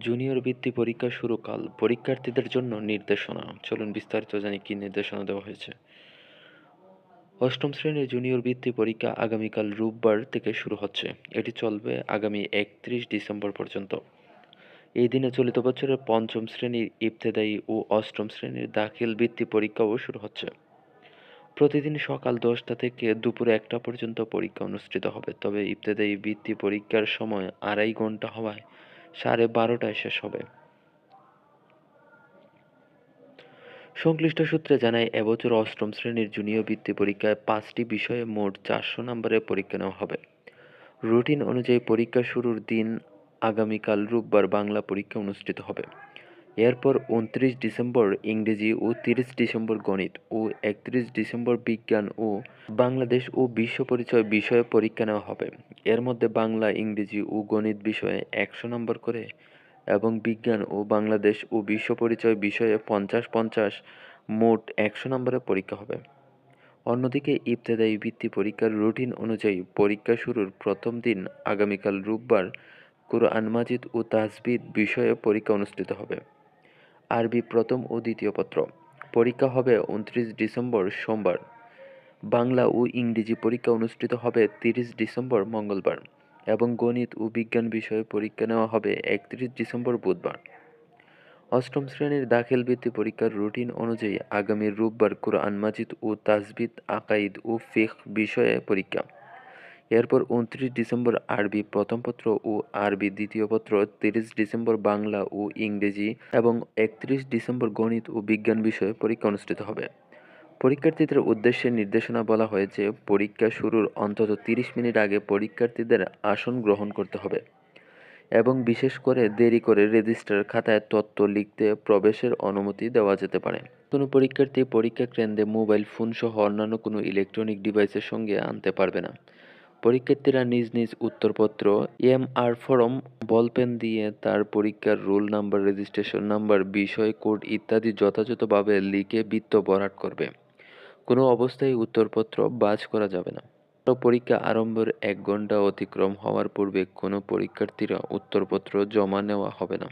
Junior বৃত্তি পরীক্ষা শুরুকাল পরীক্ষার্থীদের জন্য নির্দেশনা। চলুন বিস্তারিত জানি কি নির্দেশনা দেওয়া হয়েছে। অষ্টম শ্রেণির জুনিয়র বৃত্তি পরীক্ষা আগামীকাল রোববার থেকে শুরু হচ্ছে। এটি চলবে আগামী একত্রিশ ডিসেম্বর পর্যন্ত। এই দিনে চলিত বছরের পঞ্চম শ্রেণির ইবতেদায়ী ও অষ্টম শ্রেণির দাখিল বৃত্তি পরীক্ষাও শুরু হচ্ছে। প্রতিদিন সকাল দশটা থেকে দুপুর একটা পর্যন্ত পরীক্ষা অনুষ্ঠিত হবে। তবে ইবতেদায়ী বৃত্তি পরীক্ষার সময় আড়াই ঘণ্টা হওয়ায় সাড়ে বারোটায় শেষ হবে। সংশ্লিষ্ট সূত্রে জানায়, এবছর অষ্টম শ্রেণির জুনিয়র বৃত্তি পরীক্ষায় পাঁচটি বিষয়ে মোট চারশো নম্বরের পরীক্ষা নেওয়া হবে। রুটিন অনুযায়ী পরীক্ষা শুরুর দিন আগামীকাল রোববার বাংলা পরীক্ষা অনুষ্ঠিত হবে। এরপর উনত্রিশ ডিসেম্বর ইংরেজি ও তিরিশ ডিসেম্বর গণিত ও একত্রিশ ডিসেম্বর বিজ্ঞান ও বাংলাদেশ ও বিশ্ব পরিচয় বিষয়ে পরীক্ষা নেওয়া হবে। এর মধ্যে বাংলা, ইংরেজি ও গণিত বিষয়ে একশো নম্বর করে এবং বিজ্ঞান ও বাংলাদেশ ও বিশ্ব পরিচয় বিষয়ে পঞ্চাশ পঞ্চাশ মোট একশো নম্বরের পরীক্ষা হবে। অন্যদিকে ইবতেদায়ী ভিত্তি পরীক্ষার রুটিন অনুযায়ী পরীক্ষা শুরুর প্রথম দিন আগামীকাল রোববার কুরআন মাজিদ ও তাজবিদ বিষয়ে পরীক্ষা অনুষ্ঠিত হবে। আরবি প্রথম ও দ্বিতীয় পত্র। পরীক্ষা হবে উনত্রিশ ডিসেম্বর সোমবার। বাংলা ও ইংরেজি পরীক্ষা অনুষ্ঠিত হবে তিরিশ ডিসেম্বর মঙ্গলবার এবং গণিত ও বিজ্ঞান বিষয়ে পরীক্ষা নেওয়া হবে একত্রিশ ডিসেম্বর বুধবার। অষ্টম শ্রেণির দাখিল বৃত্তি পরীক্ষার রুটিন অনুযায়ী আগামী রোববার কোরআন মাজিদ ও তাজবিদ আকাইদ ও ফিখ বিষয়ে পরীক্ষা। এরপর উনত্রিশ ডিসেম্বর আরবি প্রথম পত্র ও আরবি দ্বিতীয় পত্র, তিরিশ ডিসেম্বর বাংলা ও ইংরেজি এবং একত্রিশ ডিসেম্বর গণিত ও বিজ্ঞান বিষয়ে পরীক্ষা অনুষ্ঠিত হবে। পরীক্ষার্থীদের উদ্দেশ্যে নির্দেশনা বলা হয়েছে, পরীক্ষা শুরুর অন্তত তিরিশ মিনিট আগে পরীক্ষার্থীদের আসন গ্রহণ করতে হবে এবং বিশেষ করে দেরি করে রেজিস্টার খাতায় তথ্য লিখতে প্রবেশের অনুমতি দেওয়া যেতে পারে। কোনো পরীক্ষার্থী পরীক্ষা কেন্দ্রে মোবাইল ফোন সহ অন্যান্য কোনো ইলেকট্রনিক ডিভাইসের সঙ্গে আনতে পারবে না। পরীক্ষার্থীরা নিজ নিজ উত্তরপত্র এম আর ফরম, বলপেন দিয়ে তার পরীক্ষার রোল নাম্বার, রেজিস্ট্রেশন নাম্বার, বিষয় কোড ইত্যাদি যথাযথভাবে লিখে বৃত্ত ভরাট করবে। কোনো অবস্থায় উত্তরপত্র বাজ করা যাবে না। পরীক্ষা আরম্ভের এক ঘণ্টা অতিক্রম হওয়ার পূর্বে কোনো পরীক্ষার্থীরা উত্তরপত্র জমা নেওয়া হবে না।